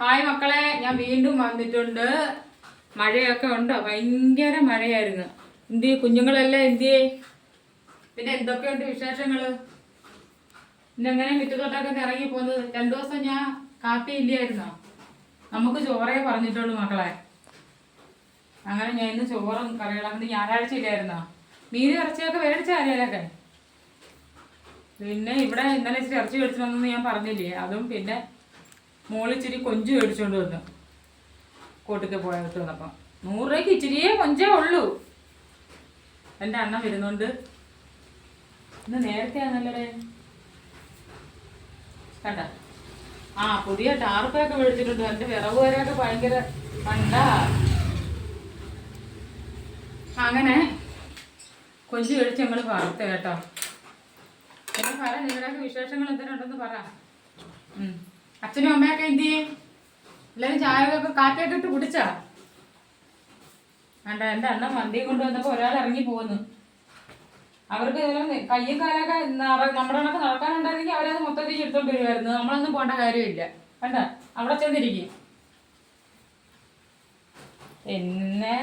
Hi മക്കളെ ഞാൻ വീണ്ടും വന്നിട്ടുണ്ട്. മഴയൊക്കെ ഉണ്ടോ? ഭയങ്കര മഴയായിരുന്നു. എന്തി കുഞ്ഞുങ്ങളെല്ലാം എന്തിയെ പിന്നെ എന്തൊക്കെയുണ്ട് വിശേഷങ്ങൾ? ഇന്നെങ്ങനെ മുറ്റത്തോട്ടൊക്കെ ഇറങ്ങി പോകുന്നത്? രണ്ടു ദിവസം ഞാൻ കാപ്പി ഇല്ലായിരുന്നോ? നമുക്ക് ചോറേ പറഞ്ഞിട്ടുള്ളൂ മക്കളെ. അങ്ങനെ ഞാൻ ഇന്ന് ചോറും കറികളും ഞായറാഴ്ച ഇല്ലായിരുന്നോ? മീൻ ഇറച്ചിയൊക്കെ മേടിച്ച ആരെയൊക്കെ പിന്നെ ഇവിടെ ഇന്നലെ ഇച്ചിരി ഇറച്ചി മേടിച്ചിട്ടുണ്ടെന്ന് ഞാൻ പറഞ്ഞില്ലേ? അതും പിന്നെ മോളിച്ചിരി കൊഞ്ച് മേടിച്ചോണ്ട് വന്നു. കോട്ടിക്ക് പോയിട്ട് വന്നപ്പം. നൂറ് രൂപയ്ക്ക് ഇച്ചിരിയേ കൊഞ്ചേ ഉള്ളൂ. എന്റെ അണ്ണൻ വരുന്നുണ്ട്. ഇന്ന് നേരത്തെ ആണല്ലേ കണ്ട? ആ പുതിയ ടാർപ്പൊക്കെ മേടിച്ചിട്ടുണ്ട്. എന്റെ വിറവ് വരെയൊക്കെ ഭയങ്കര കണ്ട. അങ്ങനെ കൊഞ്ച് മേടിച്ച് ഞങ്ങൾ വറുത്ത കേട്ടോ. പറ നിങ്ങളുടെയൊക്കെ വിശേഷങ്ങൾ എന്തെങ്കിലും ഉണ്ടെന്ന് പറ. അച്ഛനും അമ്മയൊക്കെ എന്ത് ചെയ്യും? എല്ലാവരും ചായയൊക്കെ കാറ്റൊക്കെ ഇട്ട് കുടിച്ചാ? വേണ്ട എന്റെ അണ്ണൻ വണ്ടിയും കൊണ്ടുവന്നപ്പോൾ ഒരാൾ ഇറങ്ങി പോകുന്നു അവർക്ക് കയ്യും കാലൊക്കെ നമ്മുടെ കണക്ക് നടക്കാനുണ്ടായിരുന്നെങ്കിൽ അവരത് മൊത്തത്തിൽ എടുത്തോണ്ട് വരുമായിരുന്നു നമ്മളൊന്നും പോകേണ്ട കാര്യമില്ല. വേണ്ട അവിടെ ചെന്നിരിക്കും. പിന്നെ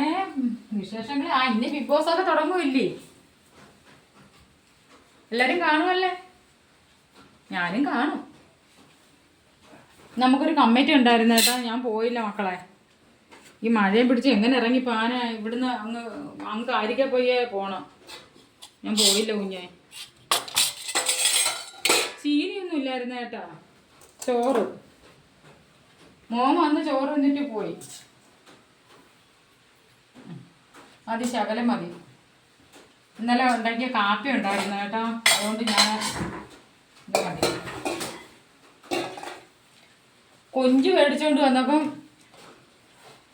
വിശേഷങ്ങൾ ആ ഇനി ബിഗ് ബോസ് ഒക്കെ തുടങ്ങുമില്ലേ എല്ലാരും കാണുമല്ലേ ഞാനും കാണും. നമുക്കൊരു കമ്മിറ്റി ഉണ്ടായിരുന്നു കേട്ടോ. ഞാൻ പോയില്ല മക്കളെ. ഈ മഴയെ പിടിച്ച് എങ്ങനെ ഇറങ്ങി പാന ഇവിടുന്ന് അങ്ങ് അങ്ങ് കാരിക്ക പോയേ പോണം. ഞാൻ പോയില്ല കുഞ്ഞേ. ചീനിയൊന്നും ഇല്ലായിരുന്നു കേട്ടാ. ചോറ്. മോമ അന്ന് ചോറ് തിന്നിട്ട് പോയി. മതി ശകലം മതി. ഇന്നലെ ഉണ്ടാക്കിയ കാപ്പി ഉണ്ടായിരുന്നു കേട്ടോ. അതുകൊണ്ട് ഞാൻ ഇത് മതി കൊഞ്ച് മേടിച്ചോണ്ട് വന്നപ്പം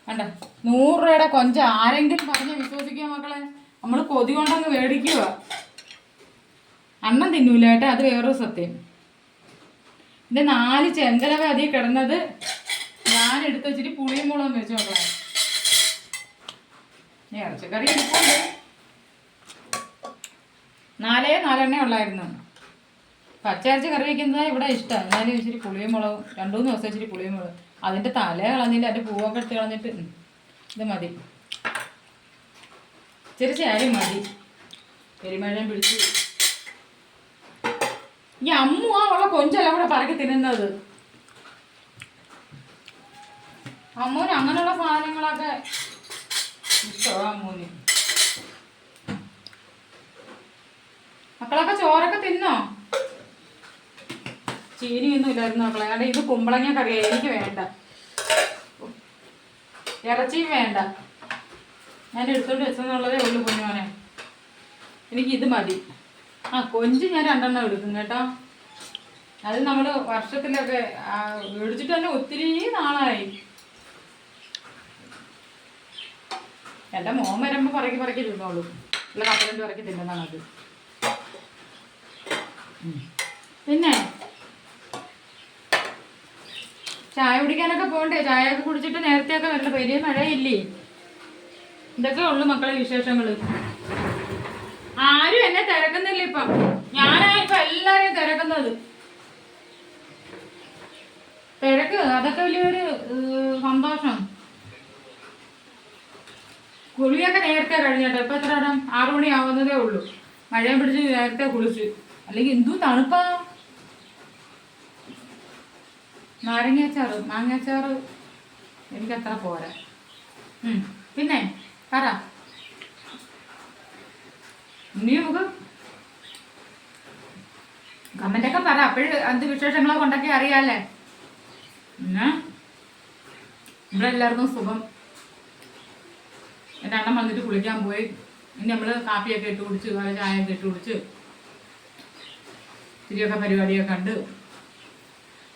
കണ്ട? നൂറ് രൂപയുടെ കൊഞ്ച്. ആരെങ്കിലും പറഞ്ഞ് വിശ്വസിക്കുക മക്കളെ? നമ്മൾ കൊതി കൊണ്ടങ്ങ് മേടിക്കുക അണ്ണം തിന്നൂല കേട്ടോ അത് വേറൊരു സത്യം. എന്റെ നാല് ചെങ്കലവ അതിൽ കിടന്നത് ഞാൻ എടുത്ത് വെച്ചിട്ട് പുളിയും മുളകും വെച്ച് മക്കളെ. ഇറച്ചക്കറി നാലേ നാലെണ്ണേ ഉള്ളായിരുന്നു. പച്ചയിറച്ചി കറി വയ്ക്കുന്നത് ഇവിടെ ഇഷ്ടം. എന്നാലും ഇച്ചിരി പുളിയും മുളകും രണ്ടു മൂന്ന് ദിവസം ഇച്ചിരി പുളിയും മുളകും. അതിന്റെ തല കളഞ്ഞിട്ട് അതിന്റെ പൂവൊക്കെ എടുത്ത് കളഞ്ഞിട്ട് ഇത് മതി. ഇച്ചിരി ചാരി മതി. പെരുമഴയും പിടിച്ച്. ഈ അമ്മു ആ ഉള്ള കൊഞ്ചെല്ലാം കൂടെ പറക്കി തിന്നുന്നത്. അമ്മൂന് അങ്ങനെയുള്ള സാധനങ്ങളൊക്കെ ഇഷ്ടമാണ് അമ്മൂന് മക്കളൊക്കെ ചോറൊക്കെ തിന്നോ? ചീനിയൊന്നും ഇല്ലായിരുന്നു മക്കളെ. അവിടെ ഇത് കുമ്പളങ്ങ കറിയാ. എനിക്ക് വേണ്ട. ഇറച്ചിയും വേണ്ട. ഞാൻ എടുത്തോണ്ട് വെച്ചെന്നുള്ളതേ ഉള്ളൂ കുഞ്ഞോനെ എനിക്ക് ഇത് മതി. ആ കൊഞ്ച് ഞാൻ രണ്ടെണ്ണം എടുക്കും കേട്ടോ. അത് നമ്മൾ വർഷത്തിലൊക്കെ മേടിച്ചിട്ട് തന്നെ ഒത്തിരി നാളായി. എന്റെ മോൻ വരുമ്പോൾ പറക്കി പറക്കി തിന്നോളൂ. അല്ല കപ്പലണ്ട് പറക്കി തിന്നതാണത് പിന്നെ ചായ കുടിക്കാനൊക്കെ പോകണ്ടേ ചായ ഒക്കെ കുടിച്ചിട്ട് നേരത്തെയൊക്കെ വരണ്ട. വലിയ മഴയില്ലേ? ഇതൊക്കെ ഉള്ളു മക്കളെ വിശേഷങ്ങൾ. ആരും എന്നെ തിരക്കുന്നില്ല ഇപ്പൊ. ഞാനാ ഇപ്പൊ എല്ലാരെയും തിരക്കുന്നത്. തിരക്ക് അതൊക്കെ വലിയൊരു സന്തോഷം. കുളിയൊക്കെ നേരത്തെ കഴിഞ്ഞോട്ടോ ഇപ്പൊ എത്ര ഇടം മണി ആവുന്നതേ ഉള്ളൂ. മഴയും പിടിച്ച് നേരത്തെ കുളിച്ച്. അല്ലെങ്കിൽ എന്തു തണുപ്പാ? നാരങ്ങാച്ചാറ് മാങ്ങാച്ചാറ് എനിക്കത്ര പോരാ. പിന്നെ പറ. ഇനി നമുക്ക് കമന്റൊക്കെ പറ അപ്പോഴും എന്ത് വിശേഷങ്ങളൊക്കെ കൊണ്ടൊക്കെ അറിയാല്ലേ? പിന്നെ ഇവിടെ എല്ലാവർക്കും സുഖം. എന്റെ അണ്ണൻ വന്നിട്ട് കുളിക്കാൻ പോയി. ഇനി നമ്മൾ കാപ്പിയൊക്കെ ഇട്ട് കുടിച്ച് ചായ ചായയൊക്കെ ഇട്ട് കുടിച്ച് ഇത്തിരിയൊക്കെ പരിപാടിയൊക്കെ കണ്ട്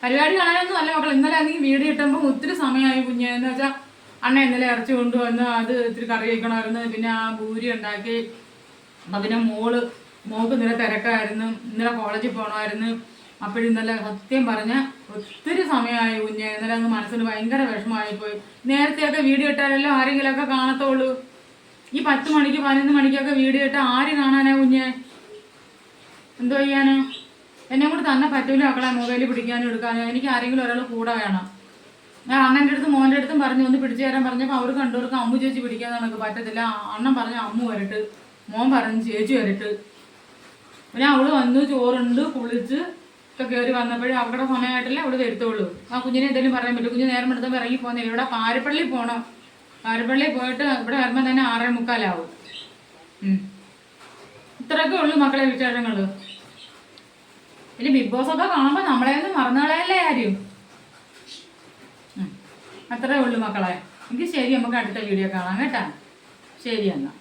പരിപാടി കാണാനൊന്നും അല്ല മക്കൾ ഇന്നലെ ആണെങ്കിൽ വീട് കിട്ടുമ്പോൾ ഒത്തിരി സമയമായി കുഞ്ഞെന്ന് വെച്ചാൽ അണ്ണ ഇന്നലെ ഇറച്ചി കൊണ്ടുവന്ന് അത് ഇത്തിരി കറി വയ്ക്കണമായിരുന്നു പിന്നെ ആ ഭൂരി ഉണ്ടാക്കി. പിന്നെ മോൾ മോക്ക് ഇന്നലെ തിരക്കായിരുന്നു. ഇന്നലെ കോളേജിൽ പോകണമായിരുന്നു അപ്പോഴും ഇന്നലെ സത്യം പറഞ്ഞ ഒത്തിരി സമയമായി കുഞ്ഞ്. ഇന്നലെ അങ്ങ് മനസ്സിന് ഭയങ്കര വിഷമമായി പോയി നേരത്തെയൊക്കെ വീഡിയോ ഇട്ടാലല്ലോ ആരെങ്കിലുമൊക്കെ കാണത്തുള്ളൂ. ഈ പത്ത് മണിക്ക് പതിനൊന്ന് മണിക്കൊക്കെ വീഡിയോ ഇട്ടാൽ ആര് കാണാനാ കുഞ്ഞ്? എന്തോ ചെയ്യാനോ? എന്നെ കൂടെ തന്നെ പറ്റൂല മക്കളെ മൊബൈൽ പിടിക്കാനും എടുക്കാനും. എനിക്ക് ആരെങ്കിലും ഒരാൾ കൂടെ വേണം. ഞാൻ അണ്ണന്റെ അടുത്തും മോന്റെ അടുത്തും പറഞ്ഞു ഒന്ന് പിടിച്ചു തരാൻ പറഞ്ഞപ്പോൾ അവർ കണ്ടവർക്ക് അമ്മു ചേച്ചി പിടിക്കാൻ നമുക്ക് പറ്റത്തില്ല. അണ്ണൻ പറഞ്ഞു അമ്മു വരട്ട്. മോൻ പറഞ്ഞു ചേച്ചി വരട്ട്. പിന്നെ അവൾ വന്നു ചോറുണ്ട് കുളിച്ച് ഒക്കെ കയറി വന്നപ്പോഴേ അവരുടെ സമയമായിട്ടല്ലേ അവൾ വരുത്തുള്ളൂ ആ കുഞ്ഞിനെ എന്തെങ്കിലും പറയാൻ പറ്റും കുഞ്ഞ് നേരം എടുത്തപ്പോൾ ഇറങ്ങി പോകുന്നില്ല ഇവിടെ പാരപ്പള്ളി പോകണം പാരപ്പള്ളി പോയിട്ട് ഇവിടെ വരുമ്പോൾ തന്നെ ആറേ മുക്കാലാവും. ഇത്രയൊക്കെ ഉള്ളു മക്കളെ വിശേഷങ്ങൾ. പിന്നെ ബിഗ് ബോസ് ഒക്കെ കാണുമ്പോൾ നമ്മളെ ഒന്നും മറന്നുകളയല്ലേ ആരും. അത്രേ ഉള്ളു മക്കളെ. എങ്കിൽ ശരി നമുക്ക് അടുത്ത വീഡിയോ കാണാം കേട്ടാ. ശരി എന്നാ.